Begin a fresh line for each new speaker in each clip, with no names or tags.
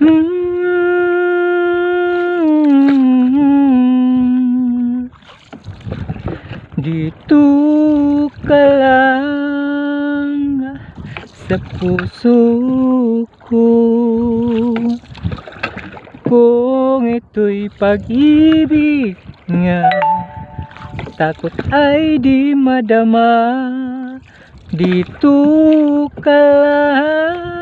Mm. Dito ka lang sa puso ko Kung ito'y pag-ibig nga Takot ay di madama. Dito ka lang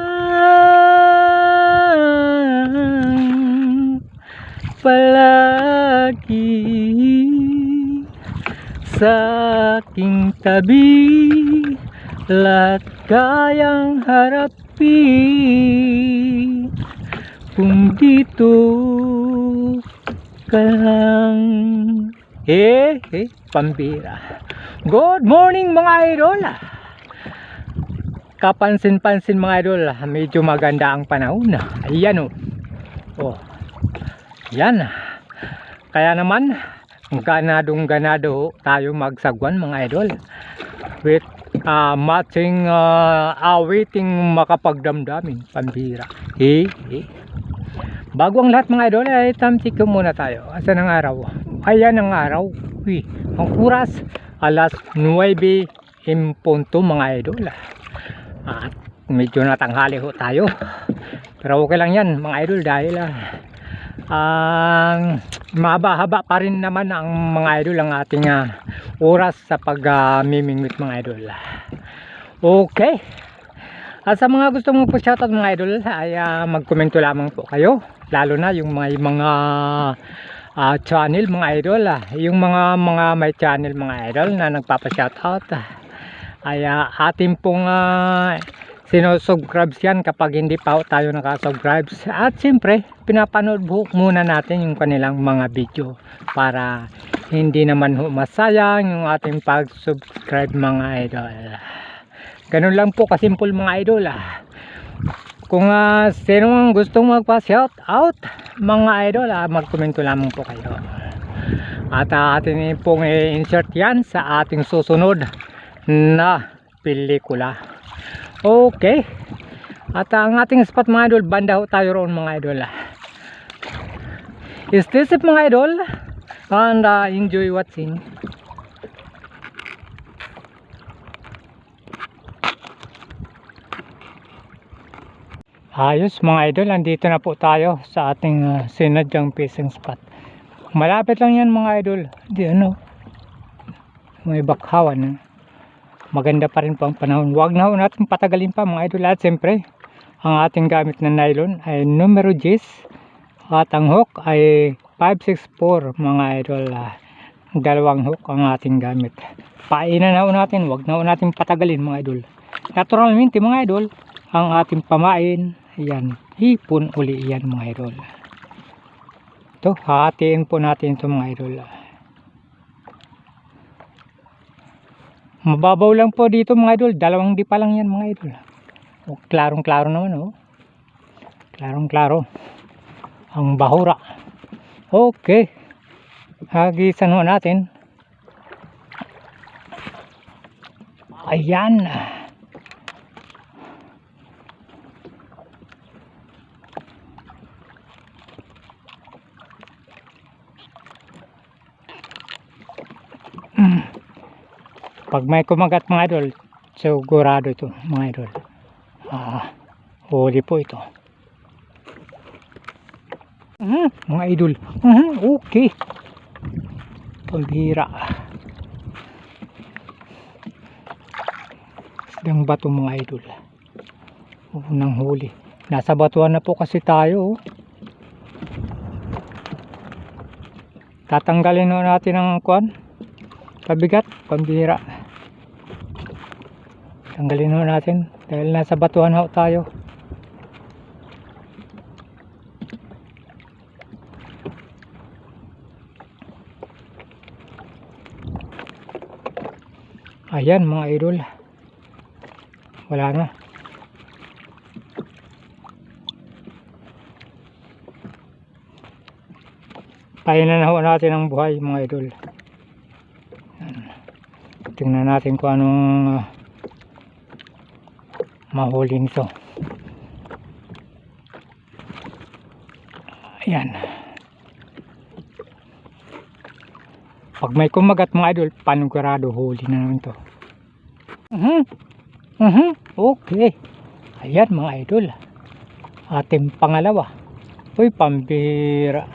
Palagi Sa aking tabi. Lahat kayang harapin Kung dito ka lang. Eh, eh, pambira. Good morning mga idol. Kapansin-pansin mga idol Medyo maganda ang panahon. Ayan o Oh. Yan. Kaya naman Ganadong ganado tayo magsagwan mga idol. With uh, matching uh, awiting makapagdamdamin pambira eh, eh. Bago ang lahat mga idol ay tamtik muna tayo. Asan ang araw? Ayan ang araw. Uy, ang oras alas 9 in punto mga idol. At medyo natanghali ho tayo. Pero okay lang yan mga idol dahil ah, ang mahaba-haba pa rin naman ang mga idol ang ating ah, oras sa pag-mimingwit mga idol. Okay. At sa mga gusto mong shoutout mga idol ay ah, magkomento lamang po kayo. Lalo na yung mga mga ah, channel mga idol ah. yung mga mga may channel mga idol na nagpapa-shoutout. Ah, ay ah, atin pong ah, sinosubscribe yan kapag hindi pa ho tayo nakasubscribe at siyempre pinapanood po muna natin yung kanilang mga video para hindi naman ho masayang yung ating pag-subscribe mga idol. Ganun lang po kasimple mga idol ah. kung uh, sino ang gustong magpa-shout out mga idol ah, magkomento lamang po kayo. At uh, atin pong i-insert yan sa ating susunod na pelikula Okay. At ang ating spot mga idol, banda ho tayo roon mga idol. Stay safe mga idol and uh, enjoy watching. Ayos mga idol, andito na po tayo sa ating uh, sinadyang fishing spot. Malapit lang yan mga idol. Di ano, may bakhawan. Eh maganda pa rin po ang panahon. Huwag na natin patagalin pa mga idol. At siyempre ang ating gamit na nylon ay numero 10 at ang hook ay 564 mga idol. Uh, dalawang hook ang ating gamit. Painan na natin. Huwag na natin patagalin mga idol. Naturalmente mga idol ang ating pamain yan. Hipon uli yan mga idol. Ito hatiin po natin ito mga idol Mababaw lang po dito mga idol. Dalawang di pa lang yan mga idol. O, klarong klaro naman oh. Klarong klaro. Ang bahura. Okay. Hagisan ho natin. Ayan. Mm pag may kumagat mga idol sigurado ito mga idol. Ah, huli po ito. Uh, mga idol. Uh, okay. Pambira isdang bato mga idol. Unang huli. Nasa batuan na po kasi tayo oh. tatanggalin na natin ang kuan pabigat pambira tanggalin ho natin dahil nasa batuhan ho tayo. Ayan mga idol. Wala na. Painan na ho natin ang buhay mga idol. Tingnan natin kung anong uh, mahuli nito Ayan. Pag may kumagat mga idol, panigurado huli na naman to. Mhm. Mhm. Okay. Ayan mga idol. Ating pangalawa. Uy, pambira.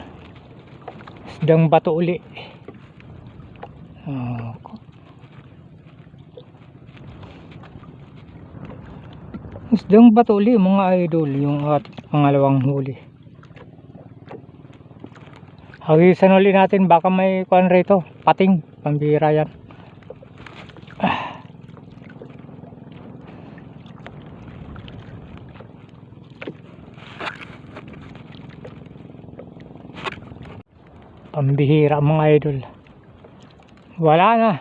Isdang bato uli. Ah, Isdang bato uli mga idol yung ating pangalawang huli. Hagisan uli natin baka may kuan rito. Pating, pambira yan. Pambihira mga idol. Wala na.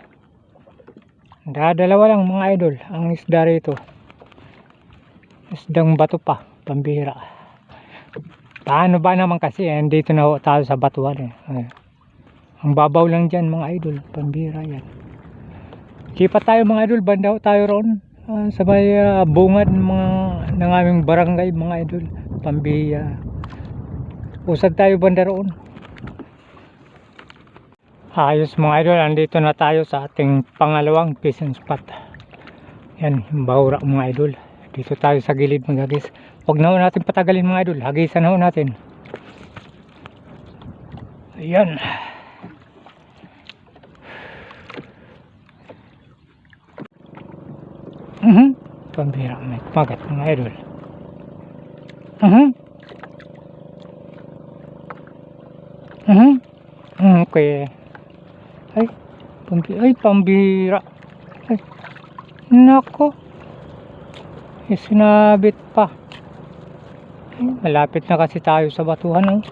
Dadalawa lang mga idol ang isda rito. Isdang bato pa, pambihira. Paano ba naman kasi, eh, dito na ho tayo sa batuan eh. Ang babaw lang dyan mga idol, pambihira yan. Lipat tayo mga idol, banda tayo roon. ah, sa may ah, bungad mga, ng aming barangay mga idol, pambihira. Usad tayo banda roon. Ayos mga idol, andito na tayo sa ating pangalawang fishing spot. Yan, Himbawra mga idol. Dito tayo sa gilid maghagis. Huwag na ho natin patagalin mga idol. Hagisan ho natin. Ayan. Mhm. Pambira may kumagat mga idol. Mhm. Mhm. Okay. Ay, pambira. Ay, pambira. Ay, nako. Sinabit pa. Malapit na kasi tayo sa batuhan. Oh.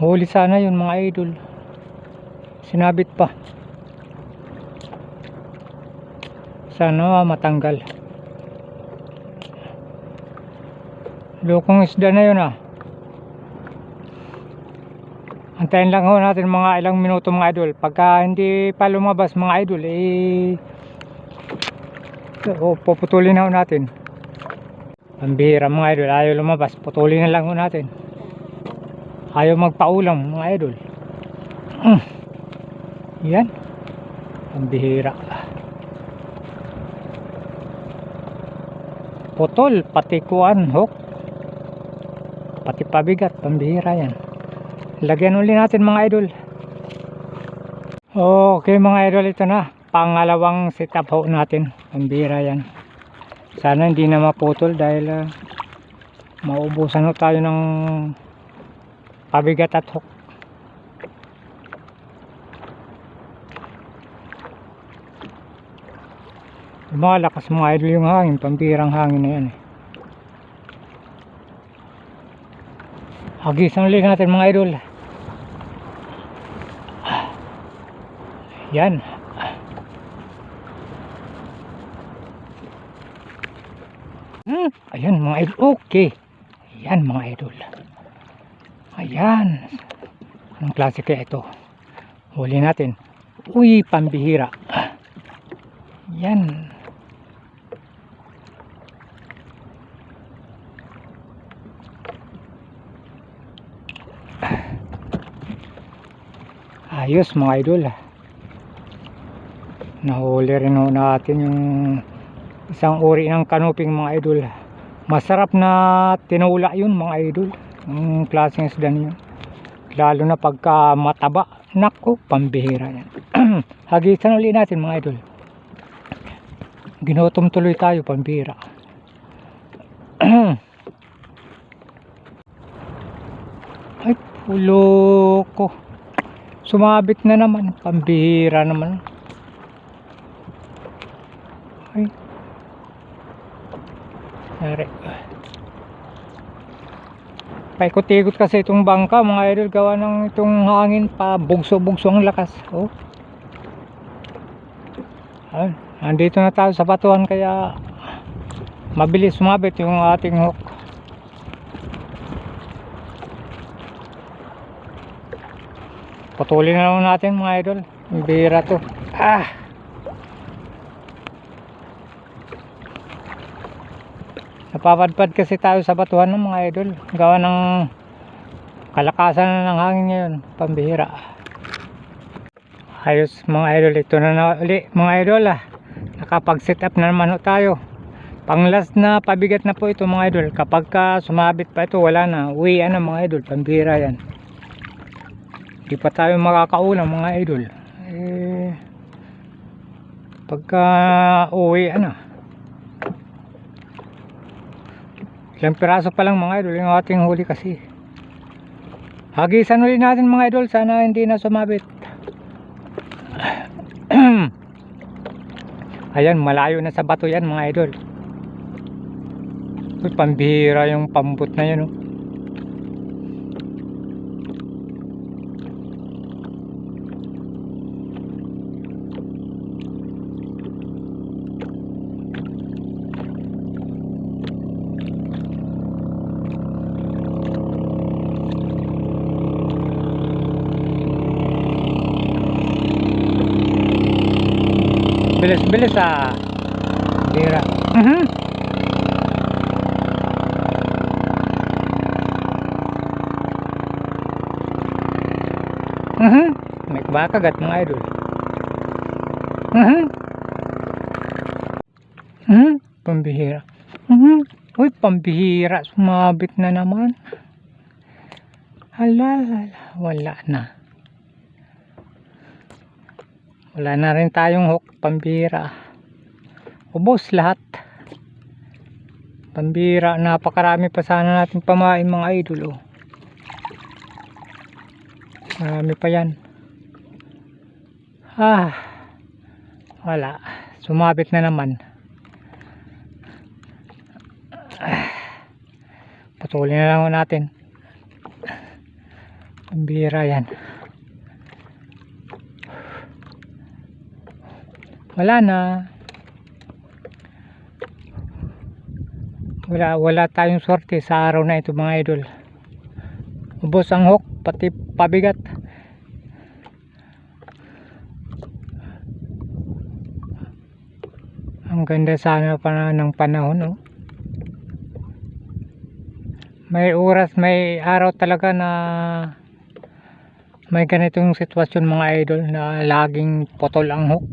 Huli sana yun mga idol. Sinabit pa. Sana matanggal. Lokong isda na yun ah. Antayin lang ho natin mga ilang minuto mga idol. Pagka hindi pa lumabas mga idol, eh o puputulin na natin. Pambihira mga idol, ayaw lumabas. Putulin na lang natin. Ayaw magpaulam mga idol. Mm. Yan. Pambihira. Putol, pati kuan, hook. Pati pabigat, pambihira yan. Lagyan uli natin mga idol. Okay mga idol, ito na. Pangalawang setup ho natin. Pambihira yan. Sana hindi na maputol dahil ah, maubusan ho tayo ng pabigat at hook. Lumalakas mga idol yung hangin, pambirang hangin na yan eh. Hagisan ulit natin mga idol. Yan. Hmm, ayan mga idol. Okay. Ayan mga idol. Ayan. Anong klase kaya ito? Huli natin. Uy, pambihira. Yan. Ayos mga idol. Nahuli rin natin yung isang uri ng kanuping mga idol. Masarap na tinula yun mga idol. Ang klaseng isda niyo. Lalo na pagka mataba. Nako, pambihira yan. Hagisan ulit natin mga idol. Ginutom tuloy tayo, pambihira. Ay, pulo ko. Sumabit na naman. Pambihira naman. Nari. Paikot-ikot kasi itong bangka mga idol gawa ng itong hangin pa bugso-bugso ang lakas. Oh. Ayun, andito na tayo sa batuhan kaya mabilis sumabit yung ating hook. Putulin na lang natin mga idol. Bira to. Ah! Napapadpad kasi tayo sa batuhan ng mga idol. Gawa ng kalakasan na ng hangin ngayon. Pambihira. Ayos mga idol. Ito na na uli mga idol ah. Nakapag set up na naman tayo. Pang last na pabigat na po ito mga idol. Kapag ka sumabit pa ito wala na. Uwi na mga idol. Pambihira yan. Di pa tayo makakaulam mga idol. Eh pagka uwi ano ilang piraso pa lang mga idol yung ating huli kasi. Hagisan ulit natin mga idol. Sana hindi na sumabit. Ayan malayo na sa bato yan mga idol. Uy, pambihira yung pambot na yun oh. Bilis bilis ah. Bira. Mhm mhm may bakagat mga idol. Mhm mhm pambihira. Mhm uy pambihira. Sumabit na naman. Hala hala. Wala na wala na rin tayong hook pambira. Ubos lahat. Pambira napakarami pa sana natin pamain mga idol oh. marami pa yan. Ah wala. Sumabit na naman. Ah, patuloy na lang natin. Pambira yan wala na. Wala wala tayong sorte sa araw na ito mga idol. Ubos ang hook pati pabigat. Ang ganda sana pa ng panahon oh. may oras may araw talaga na may ganitong sitwasyon mga idol na laging potol ang hook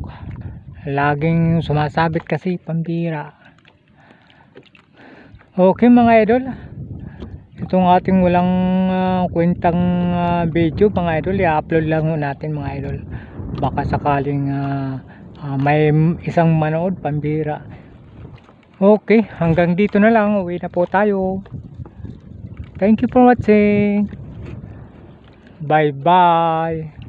laging sumasabit kasi pambira. Okay mga idol. Itong ating walang ah, kwentang ah, video mga idol i-upload lang natin mga idol. Baka sakaling ah, ah, may isang manood pambira. Okay hanggang dito na lang. Uwi na po tayo. Thank you for watching. Bye bye